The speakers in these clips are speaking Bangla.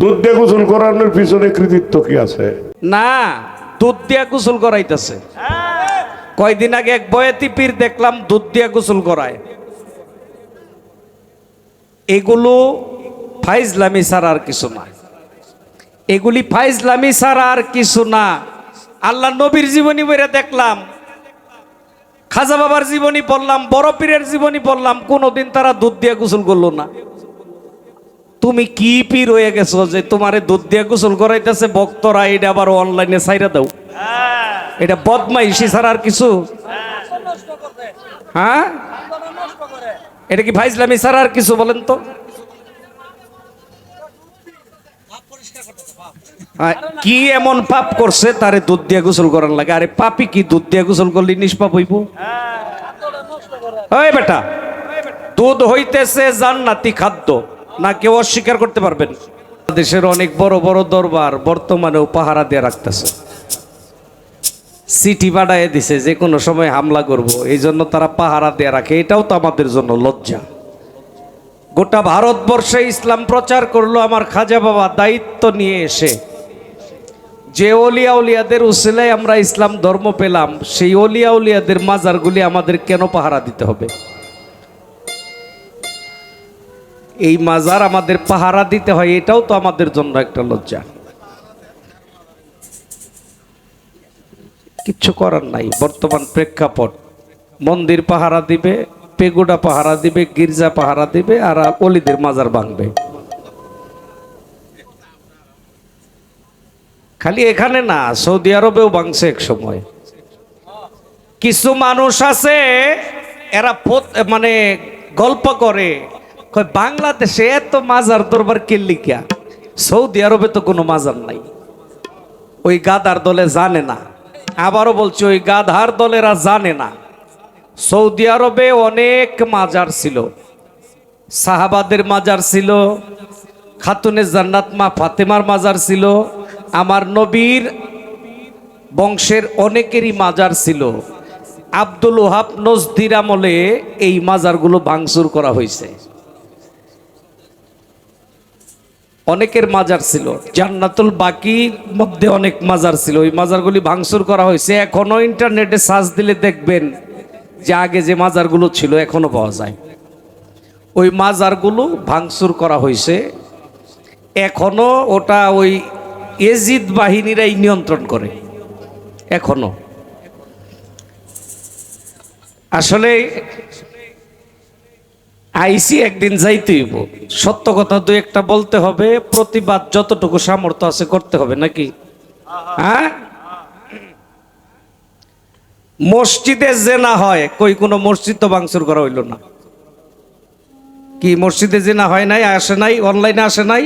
দুধ দিয়ে গোসল করানোর পিছনে কৃতিত্ব কি আছে? না, দুধ দিয়া গোসল করাইতেছে। কয়দিন আগে এক বয়াতি পীর দেখলাম দুধ দিয়া গোসল করায়। এগুলো ফাইজলামি ছাড়া আর কিছু না। এগুলি ফাইজলামি ছাড়া আর কিছু না। আল্লাহ নবীর জীবনী বইরা দেখলাম। খাজা বাবার জীবনী পড়লাম, বড় পীরের জীবনী পড়লাম, কোনোদিন তারা দুধ দিয়ে গোসল করল না। তুমি কি পি হয়ে গেছো যে তোমারে দুধ দিয়ে গোসল করাইতেছে ভক্তরা এটা আবার অনলাইনে ছাইরা দাও। এটা বদমাইশি ছাড়া আর কিছু? হ্যাঁ? এটা কি ফাইজলামি ছাড়া আর কিছু বলেন তো? আহ, কি এমন পাপ করছে তারে দুধ দিয়ে গোসল করার লাগে? আরে পাপি কি দুধ দিয়ে গোসল করলে নিষ্পাপ হইব? ওই বেটা দুধ হইতেছে জান্নাতি খাদ্য। না কেউ অস্বীকার করতে পারবেন। দেশের অনেক বড় বড় দরবার বর্তমানেও পাহারা দিয়ে রাখতেছে। সিটি বাড়ায় দিছে, যে কোনো সময় হামলা করব, এই জন্য তারা পাহারা দিয়ে রাখে। এটাও তো আমাদের জন্য লজ্জা। গোটা ভারতবর্ষে ইসলাম প্রচার করল আমার খাজা বাবা, দায়িত্ব নিয়ে এসে। যে অলিয়া উলিয়াদের উসিলায় আমরা ইসলাম ধর্ম পেলাম, সেই অলিয়া উলিয়াদের মাজারগুলি আমাদের কেন পাহারা দিতে হবে? এই মাজার আমাদের পাহারা দিতে হয়, এটাও তো আমাদের জন্য একটা লজ্জা। কিচ্ছু করার নাই, বর্তমান প্রেক্ষাপট। মন্দির পাহারা দিবে, পেগুডা পাহারা দিবে, গির্জা পাহারা দিবে, আর অলিদের মাজার ভাঙবে। খালি এখানে না, সৌদি আরবেও ভাঙছে এক সময়। কিছু মানুষ আছে, এরা মানে গল্প করে বাংলাদেশে এত মাজার দরবার কেল্লিকা সৌদি আরবে তো কোনো মাজার নাই। ওই গাদার দলে জানে না। আবারও বলছি, ওই গাধার দলেরা জানে না। সৌদি আরবে অনেক মাজার ছিল। সাহাবাদের মাজার ছিল। খাতুনে জান্নাত মা ফাতেমার মাজার ছিল। আমার নবীর বংশের অনেকেরই মাজার ছিল। আব্দুল ওহাব নজদির আমলে এই মাজারগুলো ভাঙচুর করা হয়েছে। অনেকের মাজার ছিল। জান্নাতুল বাকির মধ্যে অনেক মাজার ছিল। ওই মাজারগুলি ভাঙচুর করা হয়েছে। এখনও ইন্টারনেটে সার্চ দিলে দেখবেন যে আগে যে মাজারগুলো ছিল এখনও পাওয়া যায়। ওই মাজারগুলো ভাঙচুর করা হয়েছে। এখনও ওটা ওই এজিদ বাহিনীরাই নিয়ন্ত্রণ করে। এখনও। আসলে আইসি একদিন যাইতে হইব। সত্য কথা দু একটা বলতে হবে, প্রতিবাদ যতটুকু সামর্থ্য আছে করতে হবে, নাকি? হ্যাঁ? মসজিদে না হয়, কই কোনো মসজিদ তো ভাঙচুর করা হইল না। কি, মসজিদে যে না হয় নাই, আসে নাই, অনলাইনে আসে নাই?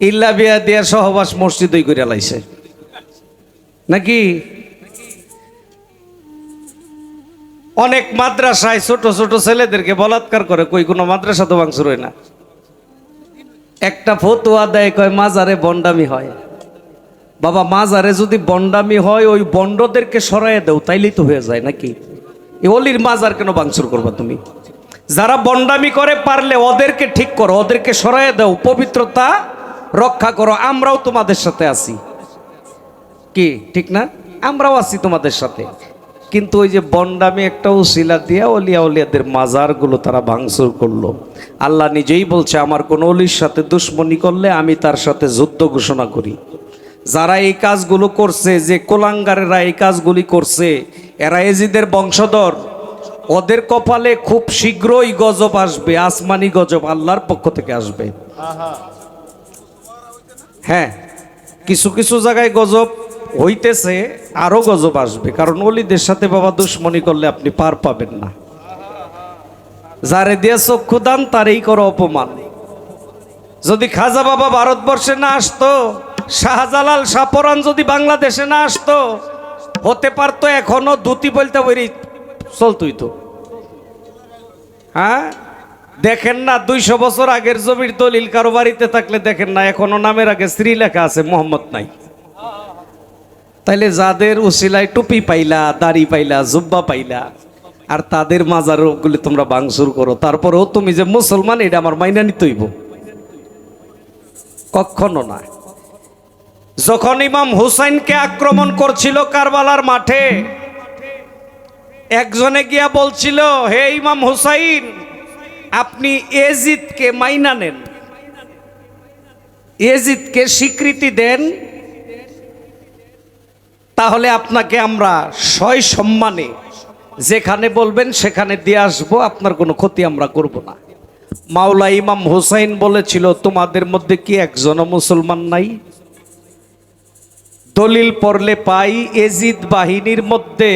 ইল্লা বিয়া দিয়া সহবাস মসজিদই করে লাইছে। নাকি? অনেক মাদ্রাসায় ছোট ছোট ছেলেদেরকে বলাৎকার করে, কই, কোনো মাদ্রাসা তো ভাঙচুর হয় না? একটা ফতুয়া দেয়, কয়, মাজারে বন্ডামি হয়। বাবা, মাজারে যদি বন্ডামি হয়, ওই বন্ডদেরকে সরাইয়ে দেও, তাইলেই তো হয়ে যায় নাকি? এই অলির মাজার কেন ভাঙচুর করবা তুমি? যারা বন্ডামি করে, পারলে ওদেরকে ঠিক করো, ওদেরকে সরাইয়ে দাও, পবিত্রতা রক্ষা করো, আমরাও তোমাদের সাথে আছি। কি, ঠিক না? আমরাও আছি তোমাদের সাথে। কিন্তু ওই যে বন্ডামি একটা উসিলা দিয়া অলিয়া অলিয়াদের মাজারগুলো তারা ভাঙচুর করল। আল্লাহ নিজেই বলছে আমার কোন অলির সাথে দুশ্মনী করলে আমি তার সাথে যুদ্ধ ঘোষণা করি। যারা এই কাজগুলো করছে যে কোলাঙ্গারেরা এই কাজগুলি করছে এরা এজিদের বংশধর। ওদের কপালে খুব শীঘ্রই গজব আসবে আসমানি গজব আল্লাহর পক্ষ থেকে আসবে। হ্যাঁ কিছু কিছু জায়গায় গজব হইতেছে, আরও গজব আসবে। কারণ অলিদের সাথে বাবা দুশ্মনী করলে আপনি পার পাবেন না। যারে দিয়ে চক্ষু দান, তারই করো অপমান। যদি খাজা বাবা ভারতবর্ষে না আসতো, শাহজালাল সাপরান যদি বাংলাদেশে না আসতো, হতে পারতো এখনও দুতি বলতে বলি চলতই তো। হ্যাঁ? দেখেন না, দুইশো বছর আগের জমির দলিল কারও বাড়িতে থাকলে দেখেন না, এখনও নামের আগে স্ত্রী লেখা আছে, মোহাম্মদ নাই। তাইলে যাদের উসিলায় টুপি পাইলা, দাড়ি পাইলা, জুব্বা পাইলা, আর তাদের মাজারগুলি তোমরা ভাঙচুর করো, তারপরেও তুমি যে মুসলমান, এটা আমার মাইনা নিতে হইব। কখনো না। যখন ইমাম হুসাইনকে আক্রমণ করছিল কারবালার মাঠে, একজনে গিয়া বলছিল, হে ইমাম হুসাইন, আপনি এজিদকে মাইনা নেন। এজিদকে স্বীকৃতি দেন তাহলে আপনাকে আমরা সয় সম্মানে যেখানে বলবেন সেখানে দিয়ে আসব, আপনার কোনো ক্ষতি আমরা করব না। মাওলা ইমাম হুসাইন বলেছিল, তোমাদের মধ্যে কি একজনও মুসলমান নাই? দলিল পড়লে পাই, এজিদ বাহিনীর মধ্যে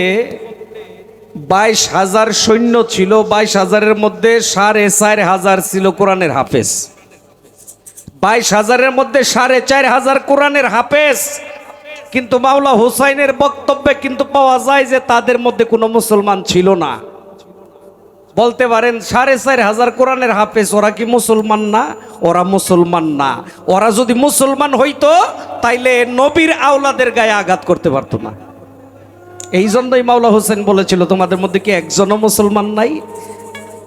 বাইশ হাজার সৈন্য ছিল, বাইশ হাজারের মধ্যে সাড়ে চার হাজার ছিল কোরআনের হাফেজ। বাইশ হাজারের মধ্যে সাড়ে চার হাজার কোরআনের হাফেজ। কিন্তু মাওলা হুসাইনের বক্তব্যে কিন্তু পাওয়া যায় যে তাদের মধ্যে কোনো মুসলমান ছিল না। বলতে পারেন, সাড়ে চার হাজার কোরআনের হাফেজ, ওরা কি মুসলমান না? ওরা মুসলমান না। ওরা যদি মুসলমান হইতো, তাইলে নবীর আওলাদের গায়ে আঘাত করতে পারতো না। এই জন্যই মাওলা হোসেন বলেছিল, তোমাদের মধ্যে কি একজনও মুসলমান নাই?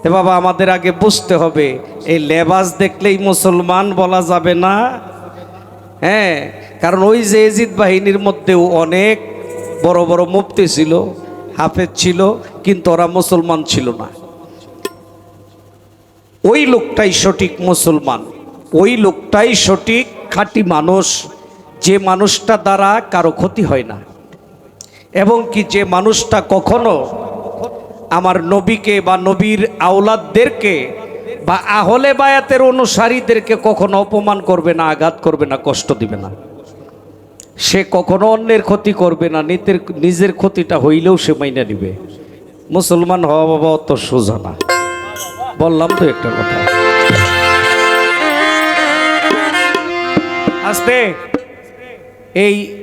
এ বাবা, আমাদের আগে বুঝতে হবে, এই লেবাস দেখলেই মুসলমান বলা যাবে না। হ্যাঁ কারণ ওই যে এজিদ বাহিনীর মধ্যেও অনেক বড় বড় মুফতি ছিল, হাফেজ ছিল, কিন্তু ওরা মুসলমান ছিল না। ওই লোকটাই সঠিক মুসলমান, ওই লোকটাই সঠিক খাঁটি মানুষ, যে মানুষটা দ্বারা কারও ক্ষতি হয় না। এবং কি যে মানুষটা কখনো আমার নবীকে বা নবীর আওলাদদেরকে বা আহলে বায়াতের অনুসারীদেরকে কখনো অপমান করবে না, আঘাত করবে না, কষ্ট দিবে না। সে কখনো অন্যের ক্ষতি করবে না, নিজের নিজের ক্ষতিটা হইলেও সে মাইনে নিবে। মুসলমান হওয়া বাবা অত সোজা না। বললাম তো একটা কথা। আস্তে। এই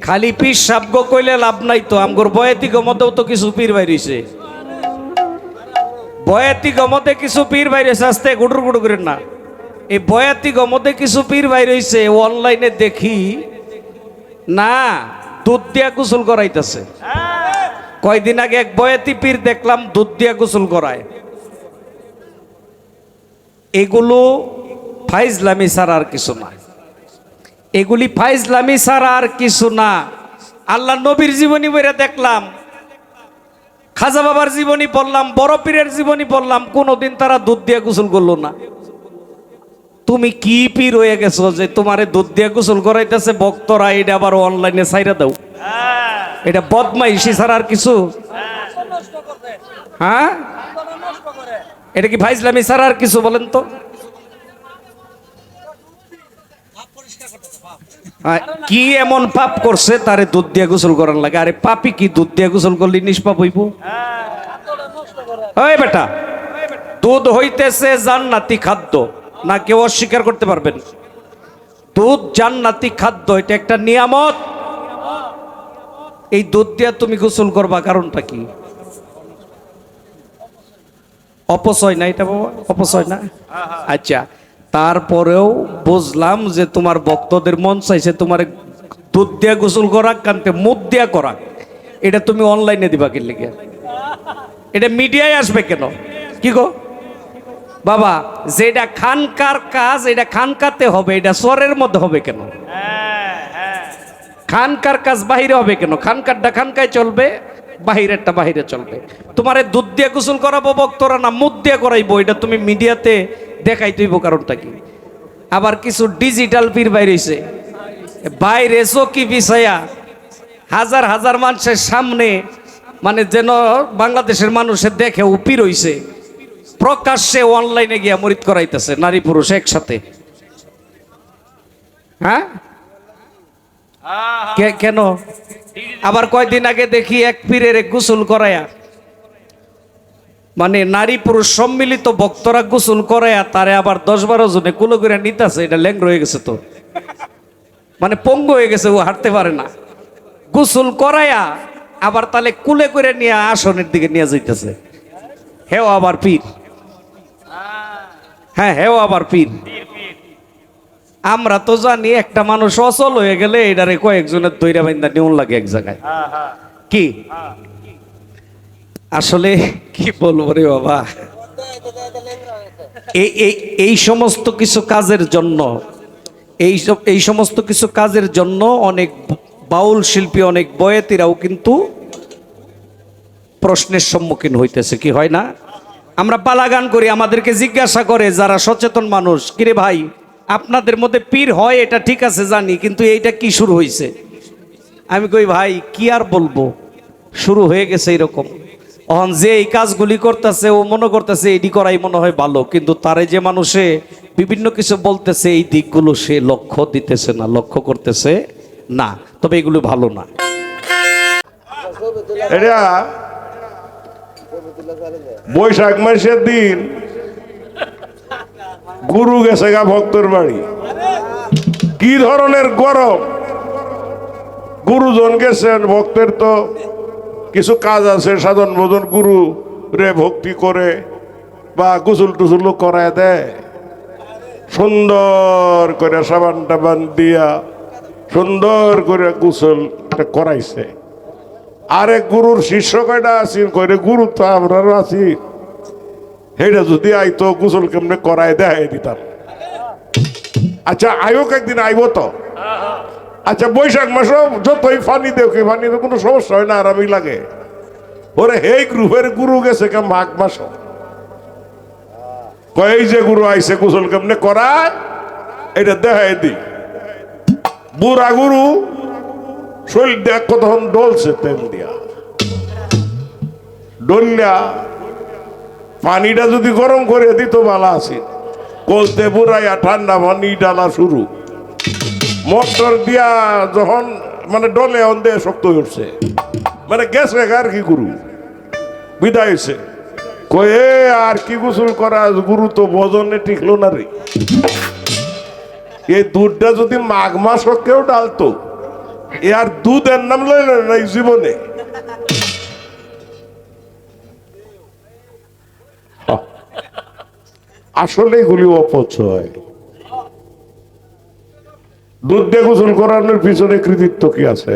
খালি পীর সাবগ কইলে লাভ নাই তো, আমগর বয়াতি গমতেও তো কিছু পীর বাইরেছে। বয়াতি গমতে কিছু পীর বাইরেছে, আস্তে, গুডুর গুডু করেন না। এই বয়াতি গমতে কিছু পীর বাইরেছে অনলাইনে দেখি না, দুধ দিয়া গোসল করাইতেছে। কয়দিন আগে এক বয়াতি পীর দেখলাম দুধ দিয়া গোসল করায়। এগুলো ফাইজলামি ছাড়া আর কিছু না। এগুলি ফাইজলামি ছাড়া আর কিছু না। আল্লাহ নবীর জীবনী বইরে দেখলাম। খাজা বাবার জীবনী পড়লাম, বড় পীরের জীবনী পড়লাম, কোনোদিন তারা দুধ দিয়ে গোসল করল না। তুমি কি পি হয়ে গেছো যে তোমারে দুধ দিয়ে গোসল করাইতেছে ভক্তরা এটা আবার অনলাইনে ছাইরা দাও। এটা বদমাইশি ছাড়া আর কিছু? হ্যাঁ? এটা কি ফাইজলামি ছাড়া আর কিছু বলেন তো? আহ, কি এমন পাপ করছে তারে দুধ দিয়ে গোসল করার লাগে? আরে পাপি কি দুধ দিয়ে গোসল করলে নিষ্পাপ হইব? ওই বেটা দুধ হইতেছে জান্নাতি খাদ্য। না কেউ অস্বীকার করতে পারবেন। দুধ জান্নাতি খাদ্য, এটা একটা নিয়ামত। এই দুধ দিয়া তুমি গোসল করবা, কারণটা কি? অপচয় না এটা বাবা? অপচয় না? আচ্ছা তারপরেও বুঝলাম যে তোমার ভক্তদের মন চাইছে তোমার দুধ দিয়া গোসল করাক, কানতে মুখ দিয়া করাক। এটা তুমি অনলাইনে দিবা কি লিখে এটা মিডিয়ায় আসবে কেন? কি গো? বাবা, যেটা খানকার কাজ, এটা খানকাতে হবে, এটা স্বরের মধ্যে হবে কেন? খানকার কাজ বাহিরে হবে কেন? খানকারটা খানকায় চলবে, বাহিরেরটা বাহিরে চলবে। তোমার দুধ দিয়ে গোসল করাবো বক্তরা না মুদ দিয়ে করাইবো, এটা তুমি মিডিয়াতে দেখাই তুইব কারণটা কি? আবার কিছু ডিজিটাল পীর বাইরেছে বাইরে চকি বিছায়া হাজার হাজার মানুষের সামনে মানে যেন বাংলাদেশের মানুষের দেখে উপির হইছে। প্রকাশ্যে অনলাইনে গিয়া মরিত করাইতেছে নারী পুরুষ একসাথে। হ্যাঁ? কে- কেন? আবার কয়দিন আগে দেখি এক পীরের গোসল করায়া। মানে নারী পুরুষ সম্মিলিত ভক্তরা গোসল করায়া তারে আবার দশ বারো জনে কুলো করে নিতেছে এটা ল্যাং রয়ে গেছে তো। মানে পঙ্গ হয়ে গেছে ও হাঁটতে পারে না। গোসল করায়া আবার তাহলে কুলে করে নিয়ে আসনের দিকে নিয়ে যাইতেছে। হেও আবার পীর। হ্যাঁ হেও আবার পীর আমরা তো জানি একটা মানুষ অচল হয়ে গেলে এটারে কয়েকজনের দৈরা বাইন্দা নিউন লাগে এক জায়গায়। কি? আসলে কি বলব রে বাবা? এই এই সমস্ত কিছু কাজের জন্য, এই এই সমস্ত কিছু কাজের জন্য অনেক বাউল শিল্পী, অনেক বয়েতিরাও কিন্তু প্রশ্নের সম্মুখীন হইতেছে, কি হয় না? আমরা পালা গান করি, আমাদেরকে জিজ্ঞাসা করে যারা সচেতন মানুষ, কিরে ভাই, আপনাদের মধ্যে পীর হয়, এটা ঠিক আছে, জানি, কিন্তু এইটা কি শুরু হয়েছে আমি কই, ভাই, কি আর বলব? শুরু হয়ে গেছে এরকম। অহন যে এই কাজগুলি করতেছে, ও মনে করতেছে এটি করাই মনে হয় ভালো। কিন্তু তারে যে মানুষে বিভিন্ন কিছু বলতেছে, এই দিকগুলো সে লক্ষ্য দিতেছে না, লক্ষ্য করতেছে না। তবে এগুলো ভালো না। এটা বৈশাখ মাসের দিন গুরু গেছে গা ভক্তর বাড়ি। কি ধরনের গরম? গুরুজন গেছেন, ভক্তের তো কিছু কাজ আছে, সাধন ভোজন গুরু রে ভক্তি করে বা গুসুল টুসুল করায় দেয়। সুন্দর করে সাবান টাবান দিয়া সুন্দর করে গুসল করাইছে। আরে গুরুর শিষ্য কয়টা আছি কইরে, গুরু তো আমরাও আছি। হেটা যদি আইতো, গোসল কেমনে করায় দেখাই দিতাম। আচ্ছা আয়োক একদিন আইব তো? আচ্ছা বৈশাখ মাস যতই ফানি কি ফানি কোনো সমস্যা হয় না, আরামই লাগে। ওরে, হেই গ্রুপের গুরু গেছে কে মাঘ মাস কই যে গুরু আইছে, গোসল কেমনে করায়? এটা দেখাই দি বুড়া গুরু শরীর দেখ কতক্ষণ ডলছে তেল দিয়া। ডলিয়া, পানিটা যদি গরম করে দিত ভালো আছে। কলতে বুড়াইয়া ঠান্ডা পানি ডালা শুরু। মোটর দিয়া যখন মানে ডলে অন্ধে শক্ত উঠছে। মানে গেছে আর কি গুরু বিদায় হয়েছে কয়ে আর কি গোসল করা গুরু তো বজনে টিকলো না রে। এই দুধটা যদি মাঘ মাস কেউ ডালতো এ আর দুধের নাম লইল না জীবনে। আসলে এগুলি অপচয়। দুধ দিয়ে গোসল করানোর পিছনে কৃতিত্ব কি আছে?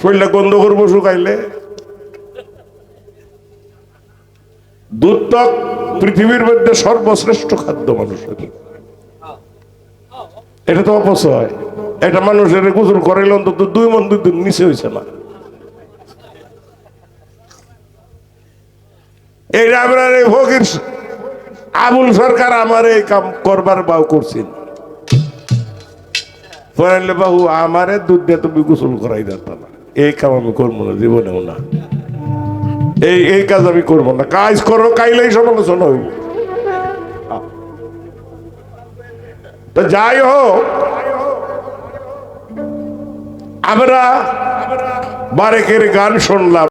শরীরটা গন্ধ করব শুকাইলে দুধ তো পৃথিবীর মধ্যে সর্বশ্রেষ্ঠ খাদ্য মানুষের। এটা তো অপচয়। একটা মানুষের গোসল করাইলে অন্তত দুই মন দুই দিন নিচে হয়েছে না। এইটা আপনার এই ফকির আবুল সরকার আমার এই কাম করবার বাউ করছেন। বললে বাবু আমারে দুধ দিয়ে তুমি গোসল করাই দিত না এই কাম আমি করব না, জীবনেও না। এই এই কাজ আমি করব না। কাজ করো, কাইলেই সমালোচনা হইব। তো যাই হোক আমরা বারেকের গান শুনলাম।